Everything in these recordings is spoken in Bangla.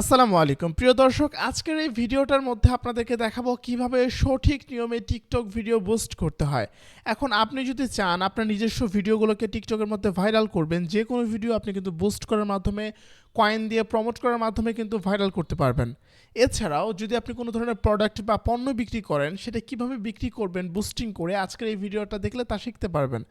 আসসালামু আলাইকুম। প্রিয় দর্শক, আজকের এই ভিডিওটার মধ্যে আপনাদেরকে দেখাবো কীভাবে সঠিক নিয়মে টিকটক ভিডিও বুস্ট করতে হয়। এখন আপনি যদি চান, আপনার নিজস্ব ভিডিওগুলোকে টিকটকের মধ্যে ভাইরাল করবেন যে কোনো ভিডিও আপনি কিন্তু বুস্ট করার মাধ্যমে কয়েন দিয়ে প্রমোট করার মাধ্যমে কিন্তু ভাইরাল করতে পারবেন। এছাড়াও যদি আপনি কোনো ধরনের প্রোডাক্ট বা পণ্য বিক্রি করেন, সেটা কীভাবে বিক্রি করবেন বুস্টিং করে আজকের এই ভিডিওটা দেখলে তা শিখতে পারবেন।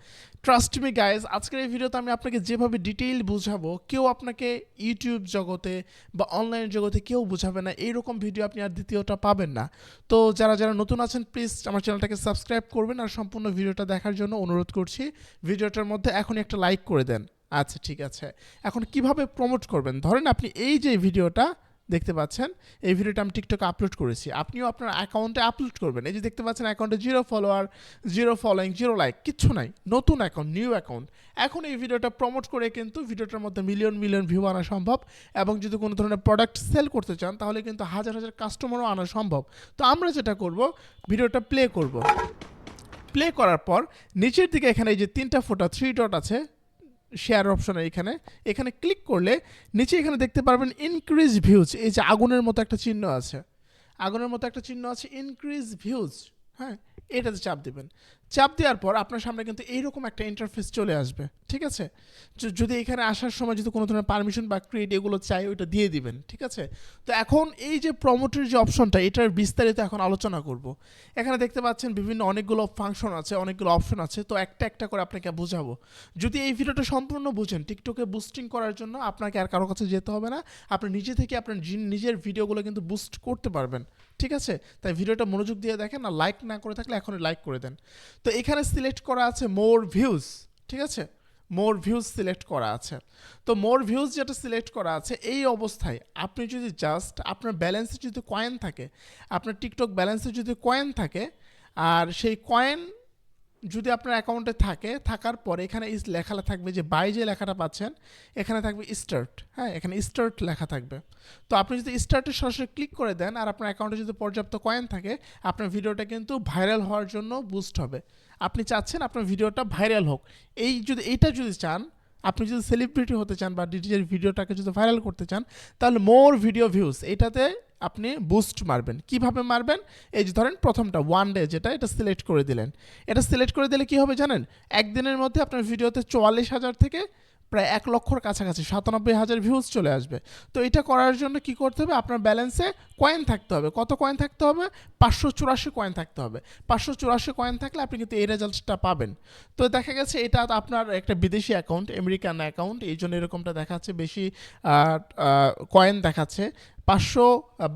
ট্রাস্ট মি গাইজ আজকের এই ভিডিওতে আমি আপনাকে যেভাবে ডিটেইল বুঝাবো, কেউ আপনাকে ইউটিউব জগতে বা অনলাইন জগতে কেউ বুঝাবে না, এইরকম ভিডিও আপনি আর দ্বিতীয়টা পাবেন না। তো যারা যারা নতুন আছেন প্লিজ আমার চ্যানেলটাকে সাবস্ক্রাইব করবেন আর সম্পূর্ণ ভিডিওটা দেখার জন্য অনুরোধ করছি। ভিডিওটার মধ্যে এখনই একটা লাইক করে দেন। আচ্ছা ঠিক আছে। এখন কীভাবে প্রমোট করবেন? ধরেন আপনি এই যে ভিডিওটা দেখতে পাচ্ছেন, এই ভিডিওটা আমি টিকটকে আপলোড করেছি। আপনিও আপনার অ্যাকাউন্টে আপলোড করবেন। এই যে দেখতে পাচ্ছেন অ্যাকাউন্টে zero follower zero following zero like কিচ্ছু নাই। নতুন অ্যাকাউন্ট নিউ অ্যাকাউন্ট এখন এই ভিডিওটা প্রমোট করে কিন্তু ভিডিওটার মধ্যে মিলিয়ন মিলিয়ন ভিউ আনা সম্ভব এবং যদি কোনো ধরনের প্রোডাক্ট সেল করতে চান, তাহলে কিন্তু হাজার হাজার কাস্টমারও আনা সম্ভব। তো আমরা যেটা করব, ভিডিওটা প্লে করব। প্লে করার পর, নিচের দিকে এখানে এই যে তিনটা ফোটা থ্রি ডট আছে শেয়ার অপশনে এখানে। এখানে ক্লিক করলে নিচে এখানে দেখতে পারবেন ইনক্রিজ ভিউজ এই যে আগুনের মতো একটা চিহ্ন আছে। আগুনের মতো একটা চিহ্ন আছে ইনক্রিজ ভিউজ হ্যাঁ এটাতে চাপ দিবেন। চাপ দেওয়ার পর আপনার সামনে কিন্তু এইরকম একটা ইন্টারফেস চলে আসবে, ঠিক আছে? যদি এখানে আসার সময় যদি কোনো ধরনের পারমিশন বা ক্রিয়েট এগুলো চাই, ওইটা দিয়ে দিবেন, ঠিক আছে? তো এখন এই যে প্রমোটের যে অপশনটা এটার বিস্তারিত এখন আলোচনা করব। এখানে দেখতে পাচ্ছেন বিভিন্ন অনেকগুলো ফাংশন আছে, অনেকগুলো অপশন আছে, তো একটা একটা করে আপনাকে বোঝাবো। যদি এই ভিডিওটা সম্পূর্ণ বুঝেন টিকটকে বুস্টিং করার জন্য আপনাকে আর কারও কাছে যেতে হবে না, আপনি নিজে থেকে আপনার নিজের ভিডিওগুলো কিন্তু বুস্ট করতে পারবেন, ঠিক আছে? তাই ভিডিওটা মনোযোগ দিয়ে দেখেন আর লাইক না করে থাকলে এখনই লাইক করে দেন। তো এখানে সিলেক্ট করা আছে মোর ভিউজ ঠিক আছে? মোর ভিউজ সিলেক্ট করা আছে। তো মোর ভিউজ যেটা সিলেক্ট করা আছে, এই অবস্থায় আপনি যদি জাস্ট আপনার ব্যালেন্সে যদি কয়েন থাকে, আপনার টিকটক ব্যালেন্সে যদি কয়েন থাকে, আর সেই কয়েন যদি আপনার অ্যাকাউন্টে থাকে, থাকার পরে এখানে লেখা থাকবে যে বাই যে লেখাটা পাচ্ছেন, এখানে থাকবে স্টার্ট হ্যাঁ এখানে স্টার্ট লেখা থাকবে। তো আপনি যদি স্টার্টে সরাসরি ক্লিক করে দেন আর আপনার অ্যাকাউন্টে যদি পর্যাপ্ত কয়েন থাকে, আপনার ভিডিওটা কিন্তু ভাইরাল হওয়ার জন্য বুস্ট হবে। আপনি চাচ্ছেন আপনার ভিডিওটা ভাইরাল হোক। এই যদি, এইটা যদি চান, আপনি যদি সেলিব্রিটি হতে চান বা ডিজিটাল ভিডিওটাকে যদি ভাইরাল করতে চান, তাহলে মোর ভিডিও ভিউজ এটাতে আপনি বুস্ট মারবেন। কীভাবে মারবেন? এই যে ধরেন প্রথমটা ওয়ান ডে যেটা, এটা সিলেক্ট করে দিলেন। এটা সিলেক্ট করে দিলে কি হবে জানেন? একদিনের মধ্যে আপনার ভিডিওতে চুয়াল্লিশ হাজার থেকে প্রায় এক লক্ষর কাছাকাছি, সাতানব্বই হাজার ভিউজ চলে আসবে। তো এটা করার জন্য কি করতে হবে? আপনার ব্যালেন্সে কয়েন থাকতে হবে। কত কয়েন থাকতে হবে? পাঁচশো চুরাশি কয়েন থাকতে হবে। পাঁচশো চুরাশি কয়েন থাকলে আপনি কিন্তু এই রেজাল্টটা পাবেন। তো দেখা গেছে এটা আপনার একটা বিদেশি অ্যাকাউন্ট আমেরিকান অ্যাকাউন্ট এই জন্য এরকমটা দেখাচ্ছে। বেশি কয়েন দেখাচ্ছে। পাঁচশো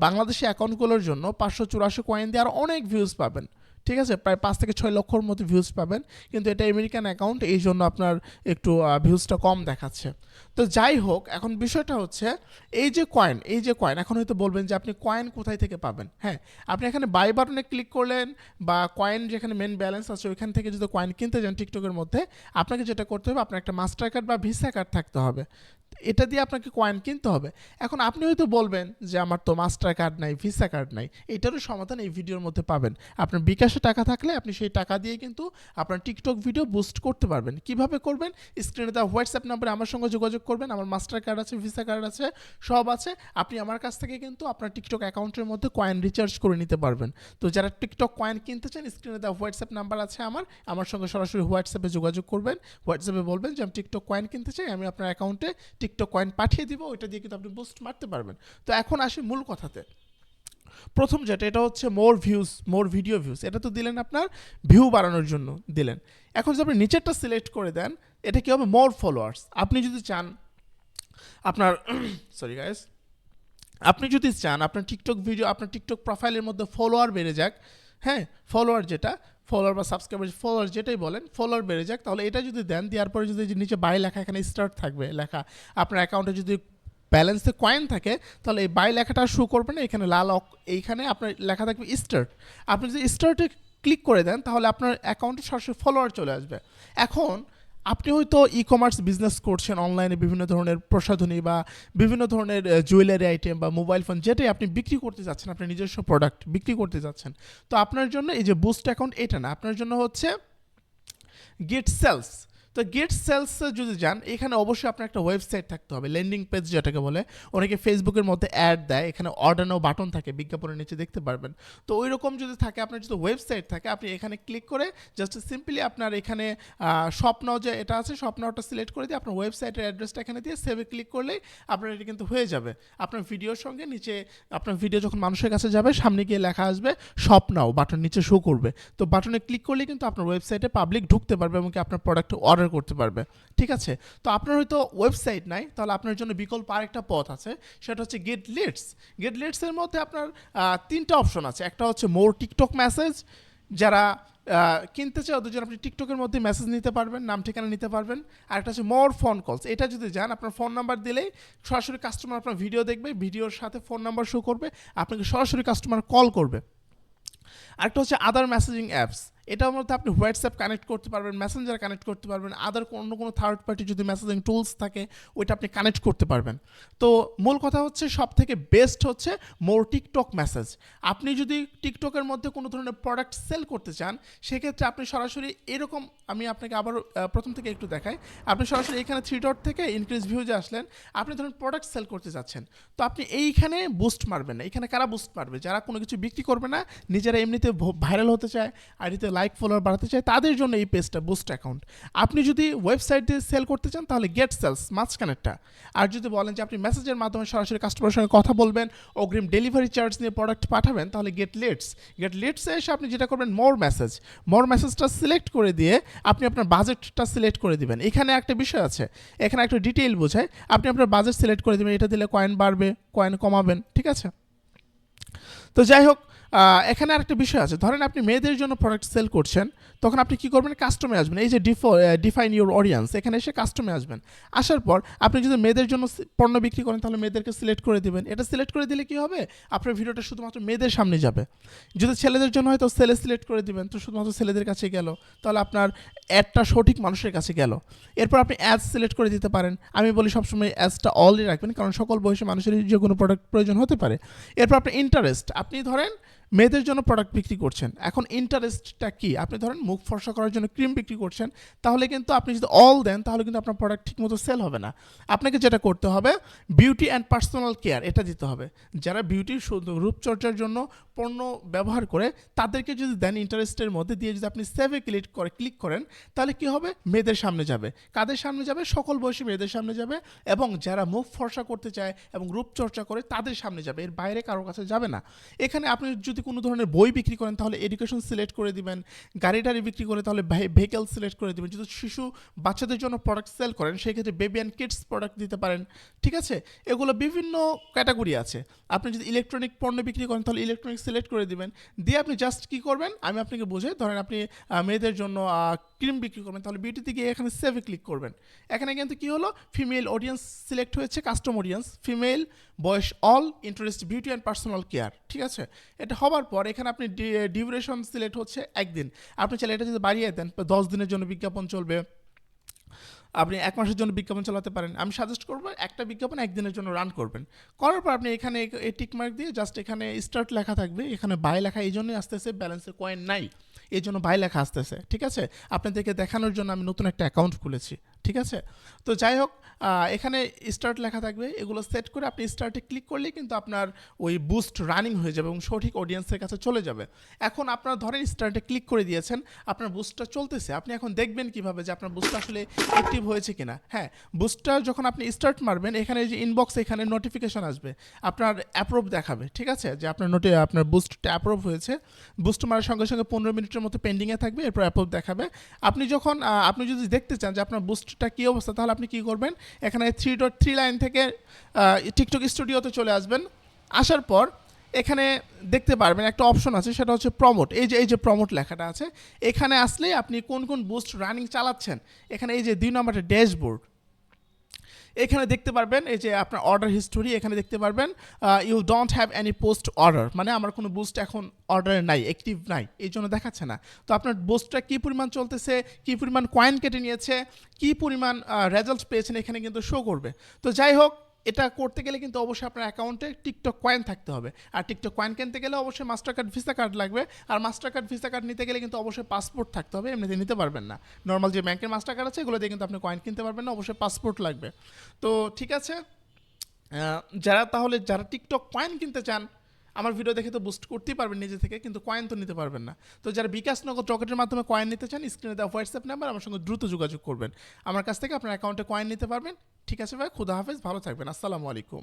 বাংলাদেশি অ্যাকাউন্টগুলোর জন্য পাঁচশো চুরাশি কয়েন দিয়ে আর অনেক ভিউজ পাবেন। ঠিক আছে? প্রায় পাঁচ থেকে ছয় লক্ষর মতো ভিউজ পাবেন। কিন্তু এটা আমেরিকান অ্যাকাউন্ট এই জন্য আপনার একটু ভিউজটা কম দেখাচ্ছে। তো যাই হোক, এখন বিষয়টা হচ্ছে এই যে কয়েন এই যে কয়েন এখন হয়তো বলবেন যে আপনি কয়েন কোথায় থেকে পাবেন? হ্যাঁ আপনি এখানে বাই বাটনে ক্লিক করলেন বা কয়েন যেখানে মেন ব্যালেন্স আছে ওইখান থেকে যদি কয়েন কিনতে যান টিকটকের মধ্যে, আপনাকে যেটা করতে হবে, আপনার একটা মাস্টার কার্ড বা ভিসা কার্ড থাকতে হবে। এটা দিয়ে আপনাকে কয়েন কিনতে হবে। এখন আপনি হয়তো বলবেন যে আমার তো মাস্টার কার্ড নাই ভিসা কার্ড নাই, এটারও সমাধান এই ভিডিওর মধ্যে পাবেন। আপনার বিকাশে টাকা থাকলে আপনি সেই টাকা দিয়ে কিন্তু আপনার টিকটক ভিডিও বুস্ট করতে পারবেন। কীভাবে করবেন? স্ক্রিনে দেওয়া হোয়াটসঅ্যাপ নাম্বারে আমার সঙ্গে যোগাযোগ করবেন। আমার মাস্টার কার্ড আছে ভিসা কার্ড আছে, সব আছে। আপনি আমার কাছ থেকে কিন্তু আপনার টিকটক অ্যাকাউন্টের মধ্যে কয়েন রিচার্জ করে নিতে পারবেন। তো যারা টিকটক কয়েন কিনতে চান স্ক্রিনে দেওয়া হোয়াটসঅ্যাপ নাম্বার আছে আমার। আমার সঙ্গে সরাসরি হোয়াটসঅ্যাপে যোগাযোগ করবেন। হোয়াটসঅ্যাপে বলবেন যে, আমি টিকটক কয়েন কিনতে চাই, আমি আপনার অ্যাকাউন্টে টিকটক কয়েন পাঠিয়ে দিব। ওইটা দিয়ে কিন্তু আপনি বুস্ট মারতে পারবেন। তো এখন আসি মূল কথাতে। প্রথম যেটা, এটা হচ্ছে more views more video views এটা তো দিলেন আপনার ভিউ বাড়ানোর জন্য দিলেন। এখন যদি আপনি নিচেরটা সিলেক্ট করে দেন এটা কি হবে? মোর ফলোয়ার্স আপনি যদি চান, আপনার সরি গাইস আপনি যদি চান, আপনার টিকটক ভিডিও আপনার টিকটক প্রোফাইলের মধ্যে ফলোয়ার বেড়ে যাক হ্যাঁ ফলোয়ার যেটা ফলোয়ার বা সাবস্ক্রাইবার ফলোয়ার যেটাই বলেন ফলোয়ার বেড়ে যাক, তাহলে এটা যদি দেন, দেওয়ার পরে যদি নিচে বাই লেখা এখানে স্টার্ট থাকবে, লেখা, আপনার অ্যাকাউন্টে যদি ব্যালেন্সে কয়েন থাকে, তাহলে এই বাই লেখাটা শো করবে না, এখানে লাল এইখানে আপনার লেখা থাকবে স্টার্ট আপনি যদি স্টার্টে ক্লিক করে দেন, তাহলে আপনার অ্যাকাউন্টে সরাসরি ফলোয়ার চলে আসবে। এখন আপনি হয়তো ই কমার্স বিজনেস করছেন অনলাইনে বিভিন্ন ধরনের প্রসাধনী বা বিভিন্ন ধরনের জুয়েলারি আইটেম বা মোবাইল ফোন যেটাই আপনি বিক্রি করতে যাচ্ছেন, আপনার নিজস্ব প্রোডাক্ট বিক্রি করতে যাচ্ছেন। তো আপনার জন্য এই যে বুস্ট অ্যাকাউন্ট এটা না, আপনার জন্য হচ্ছে গেট সেলস তো গেট সেলস যদি যান, এখানে অবশ্যই আপনার একটা ওয়েবসাইট থাকতে হবে ল্যান্ডিং পেজ যেটাকে বলে। অনেকে ফেসবুকের মধ্যে অ্যাড দেয়, এখানে অর্ডার নাও বাটন থাকে, বিজ্ঞাপনের নিচে দেখতে পারবেন। তো ওই রকম যদি থাকে, আপনার যদি ওয়েবসাইট থাকে, আপনি এখানে ক্লিক করে জাস্ট সিম্পলি আপনার এখানে স্বপ্ন যে এটা আছে স্বপ্নাওটা সিলেক্ট করে দিয়ে আপনার ওয়েবসাইটের অ্যাড্রেসটা এখানে দিয়ে সেভে ক্লিক করলেই আপনার এটা কিন্তু হয়ে যাবে। আপনার ভিডিওর সঙ্গে নিচে, আপনার ভিডিও যখন মানুষের কাছে যাবে, সামনে গিয়ে লেখা আসবে স্বপ্নাও বাটন নিচে শো করবে। তো বাটনে ক্লিক করলে কিন্তু আপনার ওয়েবসাইটে পাবলিক ঢুকতে পারবে এবং কি আপনার প্রোডাক্ট অর্ডার করতে পারবে। ঠিক আছে? তো আপনার হয়তো ওয়েবসাইট নাই, তাহলে আপনার জন্য বিকল্প আরেকটা পথ আছে। সেটা হচ্ছে গেট লিডস গেট লিডসের মধ্যে আপনার তিনটা অপশন আছে। একটা হচ্ছে মোর টিকটক মেসেজ যারা কিনতে চাই ওদের জন্য আপনি টিকটকের মধ্যে মেসেজ নিতে পারবেন, নাম ঠিকানা নিতে পারবেন। আর একটা হচ্ছে মোর ফোন কলস এটা যদি যান, আপনার ফোন নাম্বার দিলেই সরাসরি কাস্টমার আপনার ভিডিও দেখবে ভিডিওর সাথে ফোন নাম্বার শো করবে, আপনাকে সরাসরি কাস্টমার কল করবে। আরেকটা হচ্ছে আদার মেসেজিং অ্যাপস এটার মধ্যে আপনি হোয়াটসঅ্যাপ কানেক্ট করতে পারবেন মেসেঞ্জার কানেক্ট করতে পারবেন আদার অন্য কোনো থার্ড পার্টি যদি মেসেজিং টুলস থাকে, ওইটা আপনি কানেক্ট করতে পারবেন। তো মূল কথা হচ্ছে সব থেকে বেস্ট হচ্ছে মোর টিকটক মেসেজ আপনি যদি টিকটকের মধ্যে কোনো ধরনের প্রোডাক্ট সেল করতে চান, সেক্ষেত্রে আপনি সরাসরি এরকম, আমি আপনাকে আবার প্রথম থেকে একটু দেখাই। আপনি সরাসরি এখানে থ্রি ডট থেকে ইনক্রিজ ভিউজে আসলেন, আপনি ধরুন প্রোডাক্ট সেল করতে যাচ্ছেন। তো আপনি এইখানে বুস্ট মারবেন না। এখানে কারা বুস্ট মারবে? যারা কোনো কিছু বিক্রি করবে না, নিজেরা এমনিতে ভাইরাল হতে চায়, আর আইডিতে লাইক ফলোয়ার বাড়াতে চায় তাদের জন্য এই পেজটা বুস্ট অ্যাকাউন্ট আপনি যদি ওয়েবসাইট দিয়ে সেল করতে চান, তাহলে গেট সেলস মাঝখানেরটা। আর যদি বলেন যে আপনি মেসেজের মাধ্যমে সরাসরি কাস্টমারের সঙ্গে কথা বলবেন, অগ্রিম ডেলিভারি চার্জ নিয়ে প্রোডাক্ট পাঠাবেন, তাহলে গেট লেটস গেট লিডসে এসে আপনি যেটা করবেন মোর মেসেজ মোর মেসেজটা সিলেক্ট করে দিয়ে আপনি আপনার বাজেটটা সিলেক্ট করে দিবেন। এখানে একটা বিষয় আছে, এখানে একটা ডিটেইল বোঝায়। আপনি আপনার বাজেট সিলেক্ট করে দেবেন, এটা দিলে কয়েন বাড়বে কয়েন কমাবেন, ঠিক আছে? তো যাই হোক এখানে আরেকটা বিষয় আছে। ধরেন আপনি মেয়েদের জন্য প্রোডাক্ট সেল করছেন, তখন আপনি কি করবেন? কাস্টমে আসবেন। এই যে ডিফো ডিফাইন ইউর অডিয়েন্স এখানে এসে কাস্টমে আসবেন। আসার পর আপনি যদি মেয়েদের জন্য পণ্য বিক্রি করেন, তাহলে মেয়েদেরকে সিলেক্ট করে দিবেন। এটা সিলেক্ট করে দিলে কি হবে? আপনার ভিডিওটা শুধুমাত্র মেয়েদের সামনে যাবে। যদি ছেলেদের জন্য হয়তো ছেলে সিলেক্ট করে দিবেন। তো শুধুমাত্র ছেলেদের কাছে গেল। তাহলে আপনার অ্যাডটা সঠিক মানুষের কাছে গেল। এরপর আপনি অ্যাড সিলেক্ট করে দিতে পারেন। আমি বলি সবসময় অ্যাডসটা অলই রাখবেন, কারণ সকল বয়সী মানুষের যে কোনো প্রোডাক্ট প্রয়োজন হতে পারে। এরপর আপনার ইন্টারেস্ট আপনি ধরেন মেয়েদের জন্য প্রোডাক্ট বিক্রি করছেন। এখন ইন্টারেস্টটা কি? আপনি ধরেন মুখ ফর্সা করার জন্য ক্রিম বিক্রি করছেন, তাহলে কিন্তু আপনি যদি অল দেন, তাহলে কিন্তু আপনার প্রোডাক্ট ঠিকমতো সেল হবে না। আপনাকে যেটা করতে হবে বিউটি অ্যান্ড পার্সোনাল কেয়ার এটা দিতে হবে। যারা বিউটির রূপচর্চার জন্য পণ্য ব্যবহার করে, তাদেরকে যদি দেন ইন্টারেস্টের মধ্যে দিয়ে যদি আপনি সেভে ক্লিক করে ক্লিক করেন, তাহলে কি হবে? মেয়েদের সামনে যাবে। কাদের সামনে যাবে? সকল বয়সী মেয়েদের সামনে যাবে এবং যারা মুখ ফর্সা করতে চায় এবং রূপচর্চা করে, তাদের সামনে যাবে। এর বাইরে কারোর কাছে যাবে না। এখানে আপনি যদি কোনো ধরনের বই বিক্রি করেন, তাহলে এডুকেশন সিলেক্ট করে দিবেন। গাড়ি টাড়ি বিক্রি করে তাহলে ভেহিকেল সিলেক্ট করে দিবেন। যদি শিশু বাচ্চাদের জন্য প্রোডাক্ট সেল করেন সেই ক্ষেত্রে বেবি অ্যান্ড কিডস প্রোডাক্ট দিতে পারেন। ঠিক আছে? এগুলো বিভিন্ন ক্যাটাগরি আছে। আপনি যদি ইলেকট্রনিক পণ্য বিক্রি করেন, তাহলে ইলেকট্রনিক সিলেক্ট করে দিবেন। দিয়ে আপনি জাস্ট কী করবেন? আমি আপনাকে বোঝাই, ধরেন আপনি মেয়েদের জন্য ক্রিম বিক্রি করবেন, তাহলে বিউটিতে গিয়ে এখানে সেভে ক্লিক করবেন। এখানে কিন্তু কি হলো? ফিমেল অডিয়েন্স সিলেক্ট হয়েছে কাস্টম অডিয়েন্স ফিমেল বয়স all interest beauty and personal care ঠিক আছে? এটা হবার পর এখানে আপনি ডিউরেশন সিলেক্ট হচ্ছে একদিন। আপনি চাইলে এটা যদি বাড়িয়ে দেন দশ দিনের জন্য বিজ্ঞাপন চলবে। আপনি এক মাসের জন্য বিজ্ঞাপন চালাতে পারেন। আমি সাজেস্ট করব একটা বিজ্ঞাপন একদিনের জন্য রান করবেন। করার পর আপনি এখানে এই টিক মার্ক দিয়ে জাস্ট এখানে স্টার্ট লেখা থাকবে। এখানে বাই লেখা এই জন্যই আসতেছে ব্যালেন্সের কয়েন নাই। এই জন্য বাই লেখা আসতেছে, ঠিক আছে? আপনাদেরকে দেখানোর জন্য আমি নতুন একটা অ্যাকাউন্ট খুলেছি। ঠিক আছে? তো যাই হোক এখানে স্টার্ট লেখা থাকবে। এগুলো সেট করে আপনি স্টার্টে ক্লিক করলেই কিন্তু আপনার ওই বুস্ট রানিং হয়ে যাবে এবং সঠিক অডিয়েন্সের কাছে চলে যাবে। এখন আপনার ধরেন স্টার্টে ক্লিক করে দিয়েছেন, আপনার বুস্টটা চলতেছে। আপনি এখন দেখবেন কীভাবে যে আপনার বুস্ট আসলে অ্যাক্টিভ হয়েছে কিনা। হ্যাঁ বুস্টটা যখন আপনি স্টার্ট মারবেন, এখানে যে ইনবক্স এখানে নোটিফিকেশন আসবে। আপনার অ্যাপ্রুভ দেখাবে, ঠিক আছে? যে আপনার নোটে আপনার বুস্টটা অ্যাপ্রুভ হয়েছে। বুস্ট মারার সঙ্গে সঙ্গে পনেরো মিনিটের মতো পেন্ডিংয়ে থাকবে, এরপর অ্যাপ্রুভ দেখাবে। আপনি যখন আপনি যদি দেখতে চান যে আপনার বুস্টটা কী অবস্থা? তাহলে আপনি কী করবেন? এখানে থ্রি ডট থ্রি লাইন থেকে টিকটক স্টুডিওতে চলে আসবেন। আসার পর এখানে দেখতে পারবেন একটা অপশন আছে, সেটা হচ্ছে প্রমোট এই যে এই যে প্রমোট লেখাটা আছে, এখানে আসলে আপনি কোন কোন বুস্ট রানিং চালাচ্ছেন, এখানে এই যে দুই নম্বরটা ড্যাশবোর্ড এখানে দেখতে পারবেন, এই যে আপনার অর্ডার হিস্টোরি এখানে দেখতে পারবেন you don't have any post order মানে আমার কোনো বুস্ট এখন অর্ডারে নাই অ্যাক্টিভ নাই, এই জন্য দেখাচ্ছে না। তো আপনার বুস্টটা কী পরিমাণ চলতেছে, কী পরিমাণ কয়েন কেটে নিয়েছে, কী পরিমাণ রেজাল্ট পেয়েছেন এখানে কিন্তু শো করবে। তো যাই হোক এটা করতে গেলে কিন্তু অবশ্যই আপনার অ্যাকাউন্টে টিকটক কয়েন থাকতে হবে। আর টিকটক কয়েন কিনতে গেলে অবশ্যই মাস্টার কার্ড ভিসা কার্ড লাগবে। আর মাস্টার কার্ড ভিসা কার্ড নিতে গেলে কিন্তু অবশ্যই পাসপোর্ট থাকতে হবে, এমনিতে নিতে পারবেন না। নর্মাল যে ব্যাংকের মাস্টার কার্ড আছে এগুলো দিয়ে কিন্তু আপনি কয়েন কিনতে পারবেন না, অবশ্যই পাসপোর্ট লাগবে। তো ঠিক আছে যারা তাহলে যারা টিকটক কয়েন কিনতে চান আমার ভিডিও দেখে তো বুস্ট করতেই পারবেন নিজে থেকে, কিন্তু কয়েন তো নিতে পারবেন না। তো যারা বিকাশ নগদ রকেটের মাধ্যমে কয়েন নিতে চান স্ক্রিনে দেওয়া হোয়াটসঅ্যাপ নাম্বার আমার সঙ্গে দ্রুত যোগাযোগ করবেন। আমার কাছ থেকে আপনার অ্যাকাউন্টে কয়েন নিতে পারবেন। ঠিক আছে ভাই, খুদা হাফেজ, ভালো থাকবেন। আসসালামু আলাইকুম।